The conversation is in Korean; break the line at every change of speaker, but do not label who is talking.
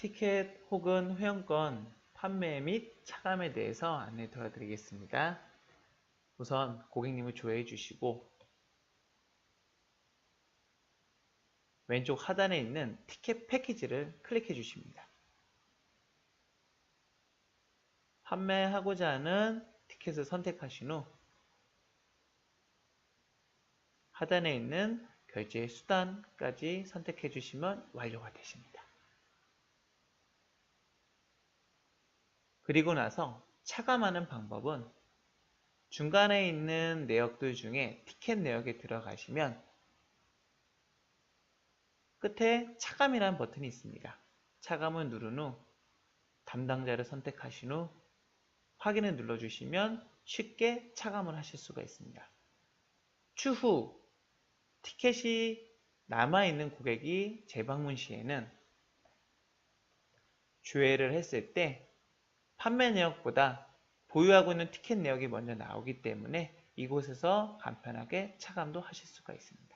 티켓 혹은 회원권 판매 및 차감에 대해서 안내 도와드리겠습니다. 우선 고객님을 조회해 주시고 왼쪽 하단에 있는 티켓 패키지를 클릭해 주십니다. 판매하고자 하는 티켓을 선택하신 후 하단에 있는 결제 수단까지 선택해 주시면 완료가 되십니다. 그리고 나서 차감하는 방법은 중간에 있는 내역들 중에 티켓 내역에 들어가시면 끝에 차감이라는 버튼이 있습니다. 차감을 누른 후 담당자를 선택하신 후 확인을 눌러주시면 쉽게 차감을 하실 수가 있습니다. 추후 티켓이 남아있는 고객이 재방문 시에는 조회를 했을 때 판매 내역보다 보유하고 있는 티켓 내역이 먼저 나오기 때문에 이곳에서 간편하게 차감도 하실 수가 있습니다.